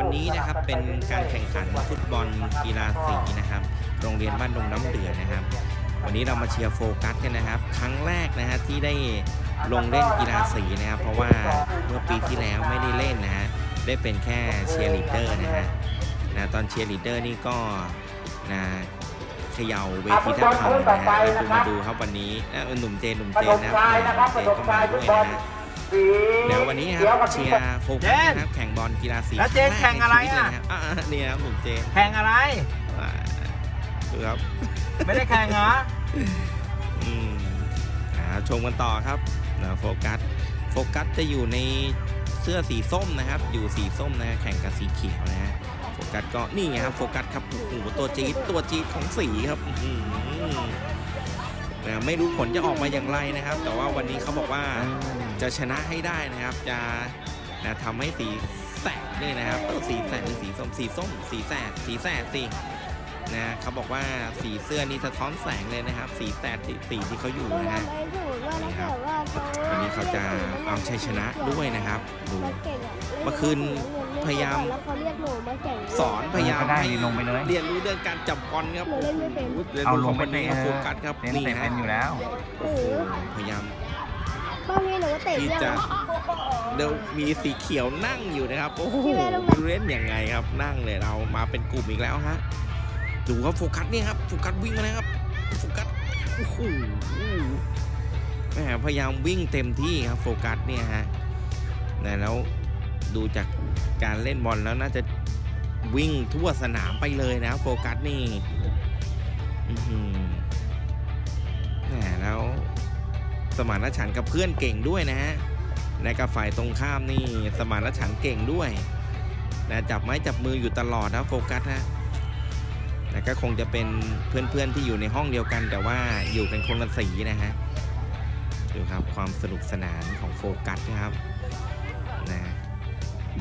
วันนี้นะครับเป็นการแข่งขันฟุตบอลกีฬาสีนะครับ โรงเรียนบ้านดงน้ำเดือนะครับ วันนี้เรามาเชียร์โฟกัสกันนะครับ ครั้งแรกนะฮะที่ได้ลงเล่นกีฬาสีนะครับ เพราะว่าเมื่อปีที่แล้วไม่ได้เล่นนะฮะได้เป็นแค่เชียร์ลีดเดอร์นะฮะนะตอนเชียร์ลีดเดอร์นี่ก็นะเขย่าเวทีแทบพังนะฮะแล้วดูมาดูครับวันนี้นะหนุ่มเจนหนุ่มปเจฐนมนะครับชายนะครับเจปนฐมก็ชามายุด้ทวยบอลนะฮะสี เดี๋ยววันนี้คเขียวรักับบเชียสีร์โฟกัสนะครับแข่งบอลกีฬาสีแล้วเจนคแข่งอะไรในชีวิตอะเลยนะครับอ่านี่นะครับหนุ่มเจนแข่งอะไรอ่าดูครับไม่ได้แข่งเหรออืมอ่าชมกันต่อครับนะโฟกัสโฟกัสจะอยู่ในเสื้อสีส้มนะครับ อยู่สีส้มนะฮะแข่งกับสีเขียวนะฮะโฟกัสก็นี่ไงครับโฟกัสครับโอ้โหตัวจี๊ดตัวจี๊ดของสีครับอื้อหือนะไม่รู้ผลจะออกมาอย่างไรนะครับ แต่ว่าวันนี้เขาบอกว่า จะชนะให้ได้นะครับ จะนะทำให้สีแสดนี่นะครับเออสีแสดหรือสีส้มสีส้มสีแสดสีแสดสินะเขาบอกว่าสีเสื้อนี่สะท้อนแสงเลยนะครับ สีแสดสีสีที่เขาอยู่นะฮะนี่ครับวันนี้เขาจะเอาชัยชนะด้วยนะครับดูเมื่อคืนพยายามสอนพยายามก็ได้ให้ลงไปเลยเรียนรู้เรื่องการจับบอลครับหนูเล่นไม่เป็นโอ้โหเรียนเอารู้ลของงไปวันนี้เตะครับโฟกัสครับเล่นนี่เตะฮะเป็นอยู่แล้วโอ้โหพยายาม บางทีหนูก็เตะที่เรื่องจะเดี๋ยวมีสีเขียวนั่งอยู่นะครับ โอ้โหที่แม่ต้องไม่รู้เล่นยังไงครับ นั่งเลยเรามาเป็นกลุ่มอีกแล้วฮะดูครับโฟกัสเนี่ยครับโฟกัสวิ่งมาแล้วครับโฟกัสโอ้โหแหมพยายามวิ่งเต็มที่ครับโฟกัสเนี่ยฮะนะแล้วดูจากการเล่นบอลแล้วน่าจะวิ่งทั่วสนามไปเลยนะโฟกัสนี่อื้อหือแหมแล้ว สมานฉันท์กับเพื่อนเก่งด้วยนะฮะในกับฝ่ายตรงข้ามนี่สมานฉันท์เก่งด้วยนะจับไม้จับมืออยู่ตลอดนะโฟกัสนะแต่ก็คงจะเป็นเพื่อนๆที่อยู่ในห้องเดียวกัน แต่ว่าอยู่กันคนละสีนะฮะดูครับความสนุกสนานของโฟกัสนะครับนะ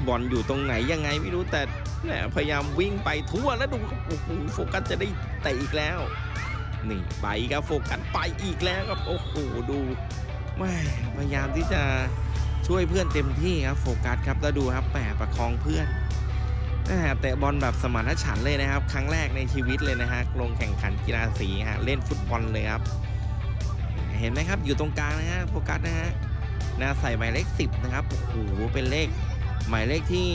บอลอยู่ตรงไหนยังไงไม่รู้แต่แหมพยายามวิ่งไปทั่วแล้วดูโอ้โหโฟกัสจะได้เตะอีกแล้ว นี่ไปครับโฟกัสไปอีกแล้วครับโอ้โหดูแม่พยายามที่จะช่วยเพื่อนเต็มที่ครับโฟกัสครับแล้วดูครับแหมประคองเพื่อนแหมเตะบอลแบบสมานฉันเลยนะครับ ครั้งแรกในชีวิตเลยนะฮะลงแข่งขันกีฬาสีฮะเล่นฟุตบอลเลยครับ เห็นไหมครับอยู่ตรงกลางนะฮะโฟกัสนะฮะนะใส่หมายเลขสิบนะครับโอ้โหเป็นเลขหมายเลขที่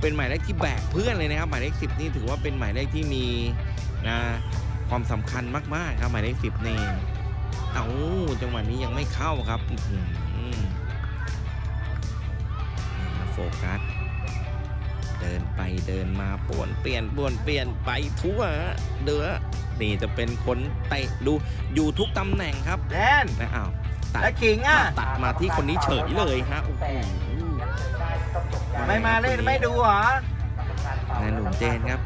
เป็นหมายเลขที่แบกเพื่อนเลยนะครับ หมายเลขสิบนี่ถือว่าเป็นหมายเลขที่มีนะ ความสำคัญมากๆครับหมายเลขสิบนี่เอาจังหวะนี้ยังไม่เข้าครับอื้อหือนี่ครับโฟกัส เดินไปเดินมาป่วนเปลี่ยนป่วนเปลี่ยนไปทั่วฮะเดือนี่จะเป็นคนเตะดูอยู่ทุกตำแหน่งครับแดนนะอ้าวตัดแล้วขิงอะตัดมาที่คนนี้เฉยเลยฮะโอ้โหไม่มาเล่นไม่ดูเหรอนะหนุ่มเจนครับ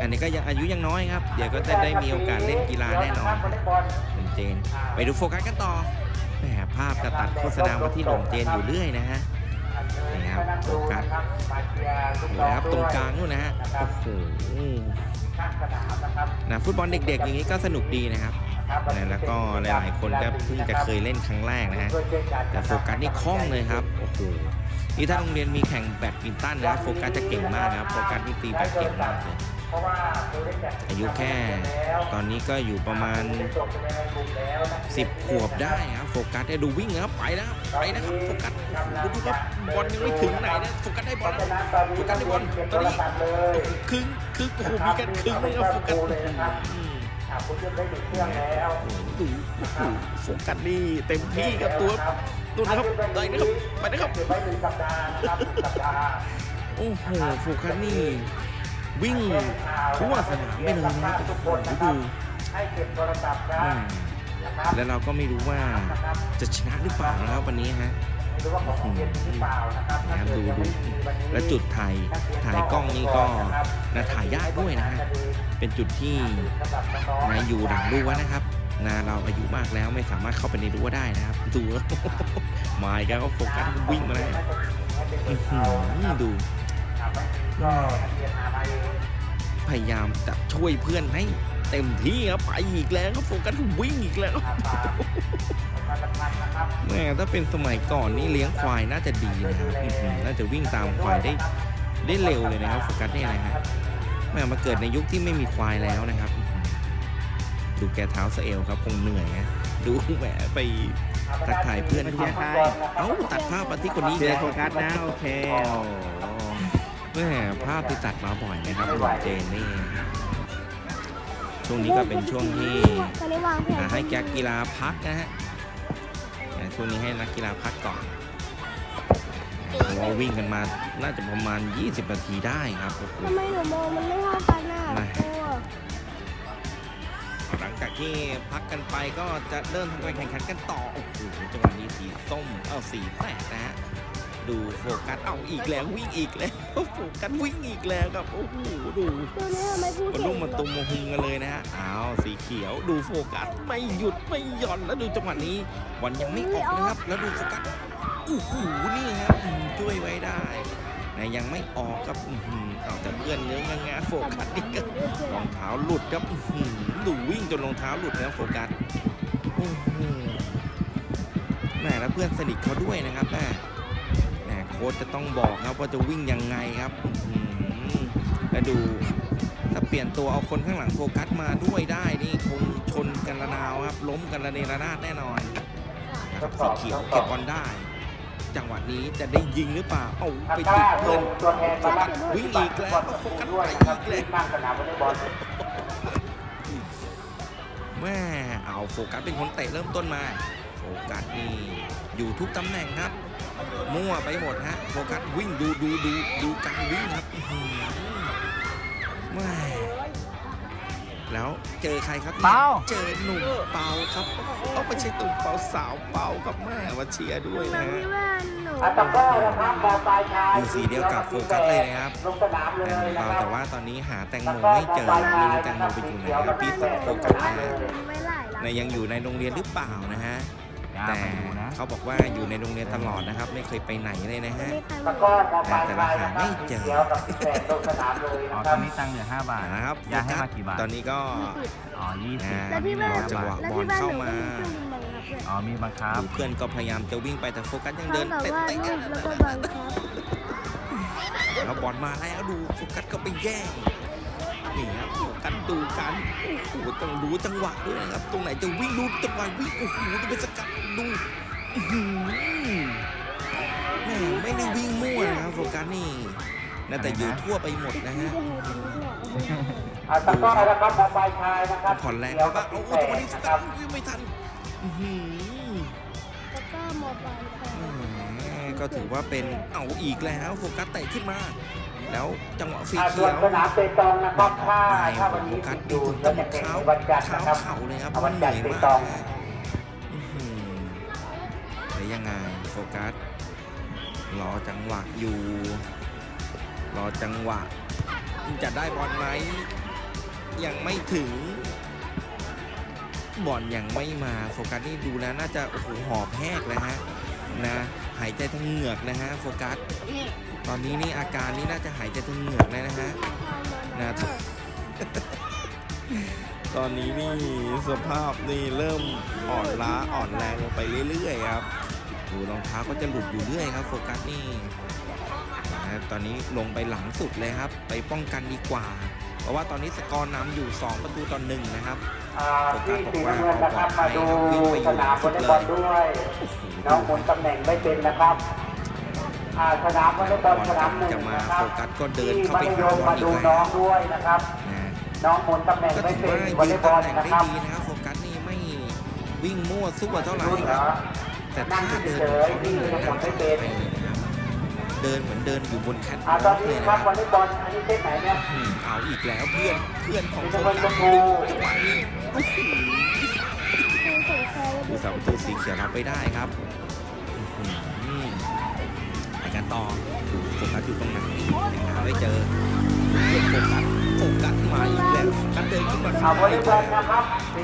อันนี้ก็ยังอายุยังน้อยครับ เดี๋ยวก็จะได้มีโอกาสเล่นกีฬาแน่นอนหนุ่มเจน ไปดูโฟกัสกันต่อแหมภาพจะตัดโฆษณามาที่หนุ่มเจนอยู่เรื่อยนะฮะนี่ครับโฟกัสนี่นะครับตรงกลางนู่นนะฮะโอ้โหนะฟุตบอลเด็กๆ อย่างนี้ก็สนุกดีนะครับนะแล้วก็หลายๆคนก็เพิ่งจะเคยเล่นครั้งแรกนะฮะแต่โฟกัสนี่คล่องเลยครับโอ้โหนี่ถ้าโรงเรียนมีแข่งแบดมินตันนะครับโฟกัสจะเก่งมากนะครับโฟกัสนี่ตีแบดเก่งมากเลย อายุแค่ตอนนี้ก็อยู่ประมาณ 10 ขวบได้ครับโฟกัสได้ดูวิ่งนะครับไปนะครับไปนะครับโฟกัสดูดูครับบอลยังไม่ถึงไหนนะโฟกัสได้บอลแล้วโฟกัสได้บอลตอนนี้ครึ่งครึ่งโอ้โหมีการครึ่งเลยครับโฟกัสอืมคุณจะได้ดูเครื่องแล้วโอ้โหดูโอ้โหโฟกัสนี่เต็มที่ครับตัวตัวนะครับได้นะครับไปนะครับไว้หนึ่งสัปดาห์นะครับหนึ่งสัปดาห์โอ้โหโฟกัสนี่ วิ่งทั่วสนามไปเลยนะครับโอ้โหดูให้เก็บโทรศัพท์นะแม่แล้วเราก็ไม่รู้ว่าจะชนะหรือเปล่านะครับวันนี้ฮะไม่รู้ว่าของเรียนหรือเปล่านะครับนะครับดูดูและจุดถ่ายถ่ายกล้องนี่ก็นะถ่ายยากด้วยนะฮะเป็นจุดที่นะอยู่หลังรั้วนะครับนะเราอายุมากแล้วไม่สามารถเข้าไปในรั้วได้นะครับ ดูมาอีกแล้วก็โฟกัสวิ่งมาแล้วอื้อหือดู ก็เรียนอะไรพยายามจะช่วยเพื่อนให้เต็มที่ครับไปอีกแล้วครับโฟกัสวิ่งอีกแล้วนะครับแม่ถ้าเป็นสมัยก่อนนี่เลี้ยงควายน่าจะดีนะครับอื้อหือน่าจะวิ่งตามควายได้ได้เร็วเลยนะครับโฟกัสเนี่ยนะฮะแม่มาเกิดในยุคที่ไม่มีควายแล้วนะครับ ดูแกเท้าสะเอลครับคงเหนื่อยนะดูแหมไปทักทายเพื่อนไม่เขาใช่ใครเอ้าตัดภาพมาที่คนนี้อีกเชียแล้ร์วโฟกัสนะโอเคโอ้โห แม่ภาพที่ตัดมาบ่อยนะครับหนุ่มเจนนี่ ช่วงนี้ก็เป็นช่วงที่ตอนนี้วางแผนอ่าให้แกกีฬาพักนะฮะอ่าช่วงนี้ให้นักกีฬาพักก่อนเพราะว่าวิ่งกันมาน่าจะประมาณ 20 นาทีได้ครับโอ้โหทำไมหนูมองมันไม่เท่ากันน่ะไม่โอ้หลังจากที่พักกันไปก็จะเริ่มทำการแข่งขันกันต่อ โอ้โหจังหวะนี้สีส้ม เอาสีแฝดนะฮะ ดูโฟกัสเอาอีกแล้ววิ่งอีกแล้วโฟกัสวิ่งอีกแล้วครับโอ้โหดูตัวนี้ทำไมพูดมาเก่งลุ่มมาตุมมาหุงกันเลยนะฮะอ้าวสีเขียวดูโฟกัสไม่หยุดไม่หย่อนแล้วดูจังหวะนี้บอลยังไม่ออกนะครับ แล้วดูโฟกัสโอ้โหนี่ครับอืมช่วยไว้ได้นะยังไม่ออกครับอือหือเอาแต่เพื่อนเนื้องางาโฟกัสนี่ก็รองเท้าหลุดครับอื้อหือดูวิ่งจนรองเท้าหลุดแล้วโฟกัสอื้อหือแหมแล้วเพื่อนสนิทเขาด้วยนะครับแม่แหมโค้ชจะต้องบอกครับว่าจะวิ่งยังไงครับอื้อหือแล้วดูถ้าเปลี่ยนตัวเอาคนข้างหลังโฟกัสมาด้วยได้นี่คงชนกันระนาวครับ ล้มกันระเนระนาดแน่นอนนะครับสีเขียวเก็บบอลได้ จังหวะนี้จะได้ยิงหรือเปล่าเอาอาไปก้าติดลเพื่อนงตัวแทนโฟมากัสวิ่งอีกแล้วโฟกัสด้วยไปนะครับอีกแล้วที่นั่งสนามวอลเลย์บอลแม่เอาโฟกัสเป็นคนเตะเริ่มต้นมา โฟกัสนี่อยู่ทุกตำแหน่งครับ มั่วไปหมดฮะโฟกัสวิ่งดูดูดูดูการวิ่งครับอื้อหือแม่แล้วเจอใครครับนี่ยเปาเจอหนุ่มเปาครับต้องไม่ใช่ตุ่มเปาสาวเปากับแม่มาเชียร์ด้วยตรงนะที่ว่าหนูอาตะก้อนะครับบอลปลายชายดูสีเดียวกับโฟกัสเลยนะครับลงสนามเลยแต่หนุ่มนะเปาครัแต่บว่าตอนนี้หาแตงโมไม่เจอไม่รู้แตงโมไปอยู่ไหนครับพี่สาวโฟกัสมาไม่หลายแล้วในยังอยู่ในโรงเรียนหรือเปล่านะฮะอย่า แต่ไปดูนะเขาบอกว่าอยู่ในโรงเรียนตลอดนะครับ ไม่เคยไปไหนเลยนะฮะไม่ทันตะก้อบอลปลายแต่ละชายหานะคไม่รับเจอสีเขียวกับสีแดงลงสนามเลยอ๋อนะตคอรับนนี้ตังค์เหลือ5บาทนะครับยาให้มากี่บาทตอนนี้ก็อ๋อ20นะแล้วที่บ้านรอจังหวะแล้วบอลที่บ้านเข้าหนูมาก็มีเครื่องบินบังคับด้วยอ๋อมีบังคับดูเพื่อนก็พยายามจะวิ่งไปแต่โฟกัสยังเดินเขาเตะแบบว่าเตะลูกแล้วก็บังคับแล้วบอลมาแล้วดูโฟกัสก็ไปแย่ง นี่ครับโฟกัสดูกันโอ้โหต้องรู้จังหวะด้วยนะครับ ตรงไหนจะวิ่งดูจังหวะวิ่งโอ้โหดูเป็นสกัดดูอื้อหือแม่ไม่ได้วิ่งมั่วนะครับโฟกัสนี่นะแต่อยู่ทั่วไปหมดนะฮะอาตะก้อนะครับบอลปลายชายนะครับผ่อนแรงเขียวคกัรับบสีเอาแดจังหวะงนี้สนะคกัรัดบวิ่งไม่ทันอื้อหือแล้วก็โมบายแฟนแหมก็ถือว่าเป็นเอาอีกแล้วโฟกัสเตะขึ้นมา แล้วจังหวะสีอ่าเขีส่วนยวสนามเปตองนะคบรัอบลออถ้ากไปถ้าวันโฟนี้กัติสดอดูยู่ถึงก็ต้จะองเป็นเท้าวันจันทร์เท้านะครับเข่าเลยครับวันเหจันนื่ทอยร์เปมากตองอื้อหือแล้วยังไงโฟกัสรอจังหวะอยู่ รอจังหวะ จะได้บอลไหมยังไม่ถึงบอลยังไม่มาโฟกัสนี่ดูแล้วน่าจะโอ้โหหอบแหกเลยฮะนะหายใจทั้งเหงือกนะฮะโฟกัส ตอนนี้นี่อาการนี่น่าจะหายใจทั้งเหงือกเลยนะฮะนะตอนนี้นี่สภาพนี่เริ่มอ่อนล้าอ่อนแรงลงไปเรื่อยๆครับดูรองเท้าก็จะหลุดอยู่เรื่อยครับ โฟกัสนี่นะตอนนี้ลงไปหลังสุดเลยครับ ไปป้องกันดีกว่า เพราะว่าตอนนี้สกอร์นำอยู่ 2 ประตูต่อหนึ่งนะครับอ่าที่สีน้ำเงินนะครับมาดูสนามวอลเลย์บอลด้วยโอ้โหน้องหมุนตำแหน่งไม่เป็นนะครับอ่า สนามวอลเลย์บอลสนามหนึ่งจะมานะครับโฟกัสก็เดินที่เข้ามัไปธยหามบอมาลอีดูกน้แล้อวงด้วยนะครับนะน้องหมุนตำแหน่งก็ไม่ถือเป็นว่าวอลยืเลนย์บอตำลแหน่งนะได้ครับดีนะครับโฟกัสนี่ไม่วิ่งมั่วสู้เท่าไหร่รุ่นคเหรรับอแต่นั่ถ้างเฉเดินยของเขาๆที่นี่เหมือนจะหมุเดินนไม่ไปเป็นเลยนะครับเดินเหมือนเดินอยู่บนแคทอ่าวตออนล์กนี้เลยครันะบควรัอบลเลย์บอลอันนี้เซตไหนเนี่ยอืมเอาอีกแล้วเพื่อนเพื่อนของมีโฟตะวันกัสชมพูจังหวะนี้โอ้โหคือสงสัยดูสามประตูสีเขียวรับไปได้ครับอื้อหือไปกัน ต่อดูโฟกัสอยู่ตรงไหนยังหาไม่เจอเพื่อนโฟกัสโฟกัสมาอีกแล้วกัสเดินขึ้นมาข้างวอลเลในย์บอลนะครับสี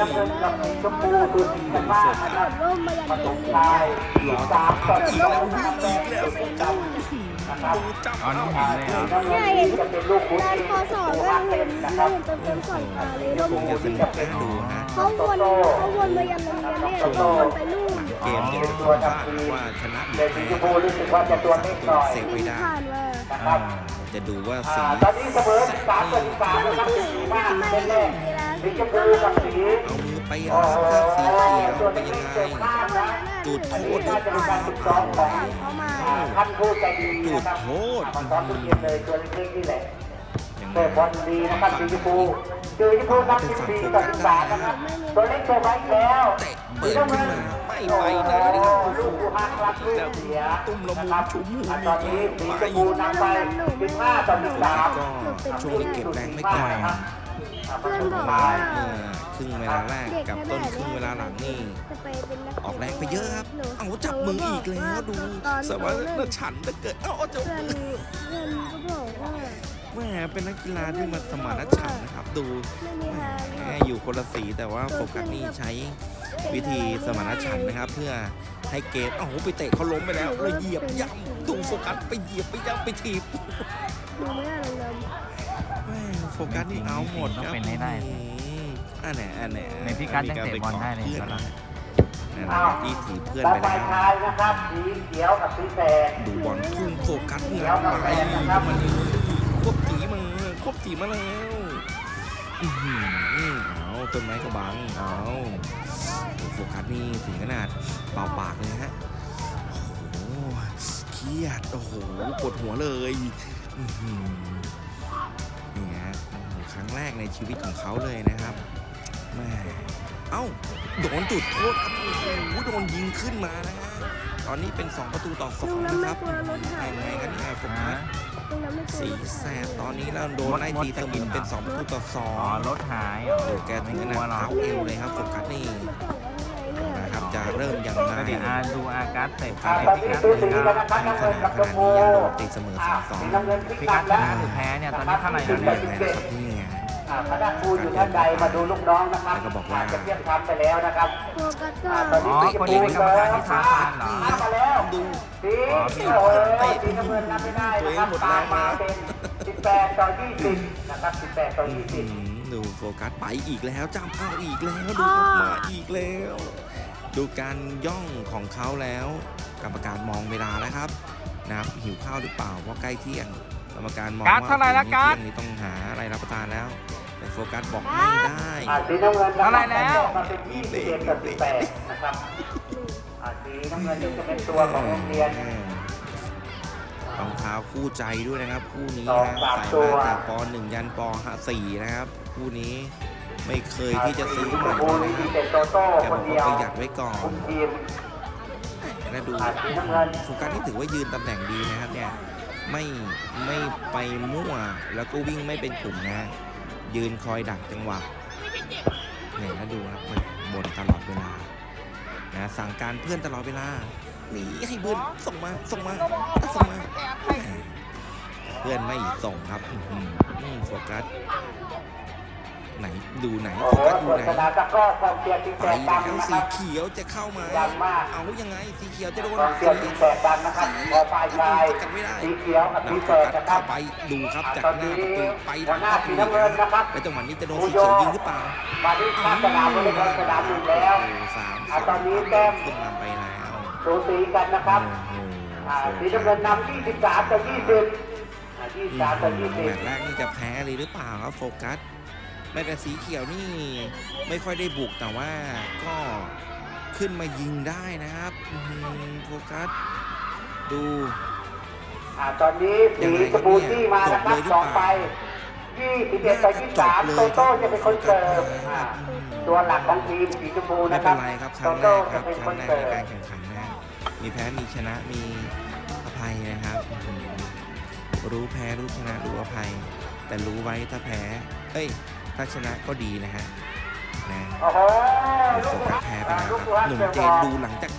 น้ำเงินกับสีชมพูคือสีกันมากนะครับร่มายันประเย็ตูนชายรอสาจัมบต่ออีกแล้ววิ่งอีกแล้วโฟกัสดูจับอ๋อนี่เอาเห็นเลยเหรอน้ำเงินจะเป็นลูกคุณด้านคอสอนตัวก็เห็นนะคเห็รับนเต็มเต็มสองตาเลยร่มคงจะสนุกน่าดูฮะเขาวนเขาวนมายันโรงเรียนเนี่ยเขาวนไปนู่น เกมจะสัมภาษณ์ว่าชนะหรือแต่สีแพ้ชมพูรู้สึกว่าจะตัวเล็กหน่อยเสกไม่ได้ผ่านมานะครับจะดูว่าอ่าสีตอนนี้เสมอ13ต่อ13นะครับสีมากเป็นเลขสีชมพูกับสีเอามือไปโอ้รับโหครับสีเขียวตัวเป็นเล็ยังกไงๆเจ็บข้างนะจุดโทษหน่ารือจะเปเป็นล่าการฝึกซ้อมของเขามาอ่าท่านผู้ใจดีจุนะดครับโทษอ่ามาซ้อมทุกเย็นเลยตัวเล็กๆนี่แหละยังไงเตะบอลดีนะครับสีชมพูสีชมพูนำ14ต่อ13นะครับตัวเล็กตัวไว้แล้วเตะเปิดขึ้นมา ไปไหนนะครับโอ้โหลูกผู้ฮักรักลูกเสียตุ้มละมุนชุมหูอ่ามีตอนนี้สีไปชมพูนำไป15ต่อ13ก็ช่วงนี้เก็บแรงไม่ก่อนนะครับอ่าประตูมาครึ่งเวลาแรกกับต้นครึ่งเวลาหลังนี่ออกแรงไปเยอะครับ เอาจับมืออีกแล้วดูสวัสดิ์ฉันถ้าเกิดเอาจับมือ เพื่อนก็บอกว่าแหม่เป็นนักกีฬาที่มาสมานฉันท์นะครับ ดูไม่มีทางแหม่อยู่คนละสีแต่ว่าโฟกัสนี่ใช้วิธีสมานฉันท์นะครับ เพื่อให้เกมเอ้าไปเตะเขาล้มไปแล้วเลยเหยียบย่ำดูโฟกัสไปเหยียบไปย่ำไปถีบดูไม่ได้เลย แหม่โฟกัสนี่เอาหมดครับต้องเป็นให้ได้ อืมอันไหนอันไหนในพิกัดยังเตะบอลได้เลยพื่อนครับนั่นนะครับที่ถีบเพื่อนต่อไปไปแล้วชายนะครับ สีเขียวกับสีแดง ดูบอลทุ่มโฟกัสเนี่ยไปมันควบจีมา ควบจีมาแล้วอื้อหือเอาต้นไม้ก็บังเอาโอ้โหโฟกัสนี่ถึงขนาดเป่าปากเลยฮะโอ้โหเครียดโอ้โหปวดหัวเลยอื้อหือนี่ฮะโอ้โหครั้งแรกในชีวิตของเขาเลยนะครับแม่เอ้าโดนจุดโทษครับโอ้โหโดนยิงขึ้นมานะฮะตอนนี้เป็น 2 ประตูต่อลุง2น้ำนะคไม่รับกลัวรถหายยังไงกันเนี่ยโฟกัฮะสลุงน้ำไม่กลัว สีรถแสหายบตอนนี้เราโดนไล่ตีเสมอเป็น2ประตูต่ออ๋อ2รถหายอ๋อโอ้แกถึงขนาดไม่กลัวหรอเท้ากเอวเลยครับโฟกัสนี่นะครับจะเริ่มยังไงก็เดี๋ยวอาดูอาการเตะอ่าในตอนพินี้กัดสูเลยสีคกัรันบนะครับในน้ำขเงินณะกับขชณะมพูนี้ยังโดนตีเสมออ่า2สีน้ำเงินพิพิกักัดดแล้วชนะหรือแพ้เนี่ยตอนนี้เท่าไหร่ดูแล้วยัเนี่ยงไงนะครับ นี่ไงอ่าคณะครูอยู่ท่านใดมาดูลูกน้องนะครับแล้วก็บอกว่า จะเทียบทำไปแล้วนะครับโฟกัสก็อ่าตอนอ๋นี้อคนนี้เป็นกรรมการที่สำคัญเหรอมาแล้วดูสีอ๋อโอ้โหสีน้ำเงินนำไม่ได้นะครับตามมาเป็น18ต่อ20นะครับ18ต่ออื20มดูโฟกัสไปอีกแล้วจำเอาอีกแล้ว ดูครับมาอีกแล้ว ดูการย่องของเขาแล้ว กรรมการมองเวลาแล้วครับนะครับหิวข้าวหรือเปล่าเพราะใกล้เที่ยง กรรมการมองการ์ดว่าเท่าไหร่ละโอ้โหการ์ดเที่ยงนี้ต้องหาอะไรรับประทานแล้ว แต่โฟกัสบอกไม่ได้อ่าสีน้ำเงินนะครับอะไรแล้ว มาเป็น21ต่อ18นะครับอ่าสีน้ำเงินนี่จะเป็นตัวของโรงเรียนรองเท้าคู่ใจด้วยนะครับ คู่นี้สองนะสามใส่ตัวมาแต่ป .1 ยันป .4 นะครับ คู่นี้ไม่เคยที่จะซื้อใหม่สีชมพูเลยนี่นะคมีรับแต่โตโต้แกคบอนกเดีว่ายว ประหยัดไว้ก่อนคุมทีม นะดูอ่าสีน้ำเงิน โฟกัสนี่ถือว่ายืนตำแหน่งดีนะครับเนี่ย ไม่ไม่ไปมั่ว แล้วก็วิ่งไม่เป็นกลุ่มนะ ยืนคอยดักจังหวะเนี่ยนะดูครับมันบนตลอดเวลานะสั่งการเพื่อนตลอดเวลาหนีให้เพื่อนส่งมาส่งมาส่งมา เพื่อนไม่ส่งครับโฟกัส ไหนดูไหนโอ้โฟโหกัสดูส่วนไหนสนามตะกร้อกองเชียร์ทีมไปแสบแล้ดำวนะคสีรับเขียวจะเข้ามาดังมากเอายังไงสีเขียวจะโดนกองเชียร์ทีมแสบดำนะครับพอฝ่ายชายกันไม่ได้สีเขียวกับนะสีโฟแสดกัสนะครัเข้าบไปดูครับจากตอนหน้านี้ประตูไปหัวหน้าสีน้ำเงินนะครับแล้วจังหวะนี้จะโดนสีเขียวยิงหรือเปล่ามาที่ข้างสนามวอลเลย์บอลสนามหนึ่งแล้วโอ้โหสามอะตอนนี้แต้มขึ้นนำไปแล้วสูสีกันนะครับโอ้โหอ่าสีน้ำเงินนำ23ต่อ20อ่า23ต่อแมตช์20แรกนี่จะแพ้เลยหรือเปล่าครับโฟกัส แม้แต่สีเขียวนี่ไม่ค่อยได้บุกแต่ว่าก็ขึ้นมายิงได้นะครับอื้อหือโฟกัสดูอ่าตอนนี้สีสบูซี่มานะครับสองไป21ต่อ23โตโต้จะเป็นคนเสิร์ฟอ่าตัวหลักของทีมสีชมพูไม่นะคเป็รันบไรครับคโตรั้งแรโต้กคจะรับเป็นคครั้นงแรกเสิในร์ฟการแข่งขันนะมีแพ้มีชนะมีอภัยนะครับอืมรู้แพ้รู้ชนะรู้อภัย แต่รู้ไว้ถ้าแพ้ เอ้ยถ้าชนะก็ดีนะฮะนะโอ้โหโฟลูกกัฮัสกแพ้ไปอ่าแล้วลูกครับฮักหนุ่มเจอเจบอนลดูหลังจาก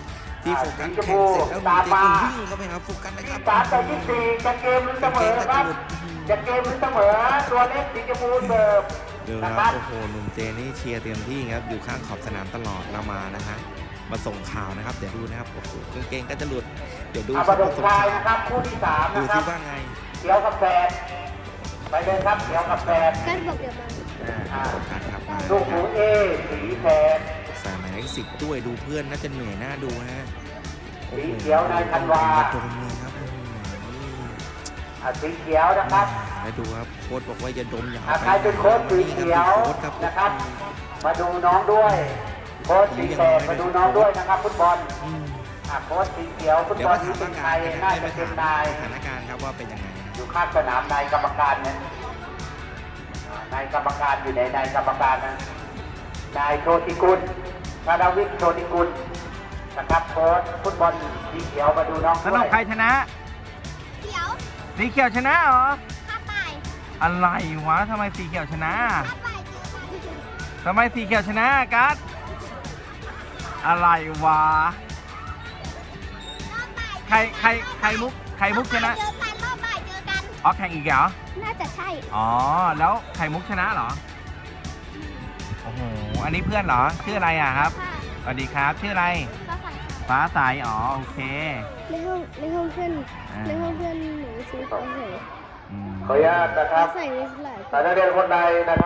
ที่โฟกัสแข่งเสร็จแล้วหนุ่มเจนก็วิ่งเข้าไปหาโฟกัสนะครับสามต่อ24จะเกมหรือเสมอครับจะเกมหรือเสมอตัวเล็กสีชมพูเสิร์ฟดูนะนะคครัรับบโอ้โหหนุ่มเจนนี่เชียร์เต็มที่ครับอยู่ข้างขอบสนามตลอดเรามานะฮะมาส่งข่าวนะครับเดี๋ยวดูนะครับโอ้โหกางเกงก็จะหลุดเดี๋ยวดูอาคบรับดมากส่งชายข่าวนะครับคู่ที่สามดูนะคซิรับว่าไงเขียวกับแฟดไปเลยครับเขียวกับแฟดกันบอกเดี๋ยวมา อ่าโฟกัสครับมาลูกนะคหมูรับเอสีแฟดใส่หมายเลขสิบด้วยดูเพื่อนน่าจะเหนื่อยหน้าดูฮะโอ้โหสีเขียวนายธันวาอย่าดมเลยครับอืมอ่าสีเขียวนะครับแล้วดูครับโค้ชบอกว่าอย่าดมอย่าอ่าเอาใครเป็นโค้ชสีเขียวโค้ชครับนะครับ มาดูน้องด้วย โค้ชสีแดงมาดูน้องด้วยนะครับฟุตบอลอืมอ่าโค้ชสีเขียวฟุตเดี๋ยบวอลมานี้ถามเป็อานกาใครศกันน่าได้จะมาเป็นถามนายสถานการณ์ครับว่าเป็นยังไงอยู่ข้างสนามนายกรรมการเนี่ยอ่า นายกรรมการอยู่ไหนนายกรรมการนะนายโชติกุลธนวิทย์โชติกุลนะครับโค้ชฟุตบอลสีเขียวมาดูน้องสด้รุวปยใครชนะ เขียวสีเขียวชนะเหรอ ข้าไปอะไรวะทำไมสีเขียวชนะ ข้าไปเจอกันทำไมสีเขียวชนะกัสอะไรวะ รอบบ่ายใครใครใครมุกใครมุกชนะ เจอกันรอบบ่ายเจอกัน อ๋อแข่งอีกเหรอ น่าจะใช่อ๋อ แล้วไข่มุกชนะเหรอ โอ้โห อันนี้เพื่อนเหรอ ชื่ออะไรอะครับ ค่ะสวัสดีครับ ชื่ออะไร ก็ใส่ค่ะฟ้าใสอ๋อ โอเคในห้องในห้องเพื่อนอ่าในห้องเพื่อนหนูซื้อของใส่อืม ขออนุญาตนะครับใส่ไว้หลายแต่นักเรียนคนใดนะครับ